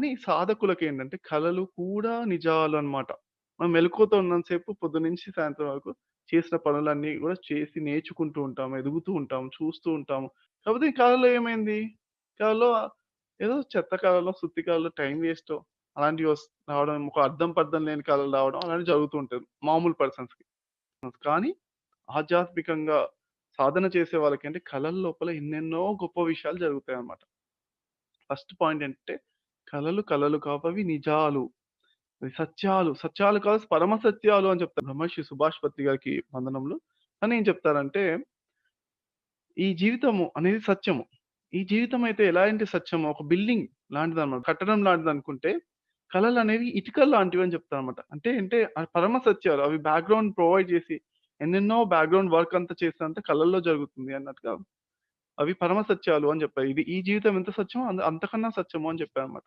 కానీ సాధకులకేంటంటే కళలు కూడా నిజాలు అన్నమాట మనం మెలుకువతో ఉన్నంత సేపు పొద్దున్నుంచి సాయంత్రం వరకు చేసిన పనులన్నీ గూడా చేసి నేర్చుకుంటూ ఉంటాం, ఎదుగుతూ ఉంటాం, చూస్తూ ఉంటాము. కాకపోతే ఈ కళలో ఏమైంది? కలలో ఏదో చెత్త కళలో, సుత్తి కళలో, టైం వేస్టో అలాంటివి వస్ రావడం, ఒక అర్థం పర్థం లేని కళలు రావడం అలాంటివి జరుగుతూ ఉంటది. మామూలు పర్సన్స్‌కి. కానీ ఆధ్యాత్మికంగా సాధన చేసే వాళ్ళకంటే కళల లోపల ఎన్నెన్నో గొప్ప విషయాలు జరుగుతాయన్నమాట. ఫస్ట్ పాయింట్ ఏంటంటే కలలు కలలు కావవి నిజాలు. సత్యాలు. సత్యాలు కాదు పరమ సత్యాలు అని చెప్తారు. బ్రహ్మర్షి సుభాష్ పత్రి గారికి వందనంలో అని ఏం చెప్తారంటే ఈ జీవితము అనేది సత్యము. ఈ జీవితం అయితే ఎలాంటి సత్యము ఒక బిల్డింగ్ లాంటిదన్నమాట. కట్టడం లాంటిదనుకుంటే అనేవి ఇటుకలు చెప్తారు అనమాట అంటే అంటే పరమ సత్యాలు. అవి బ్యాక్‌గ్రౌండ్ ప్రొవైడ్ చేసి ఎన్నెన్నో బ్యాక్‌గ్రౌండ్ వర్క్ అంతా చేసినంత కళల్లో జరుగుతుంది అన్నట్టుగా అవి పరమ సత్యాలు అని చెప్పారు. ఇది ఈ జీవితం ఎంత సత్యమో అంత అంతకన్నా సత్యమో అని చెప్పారు అనమాట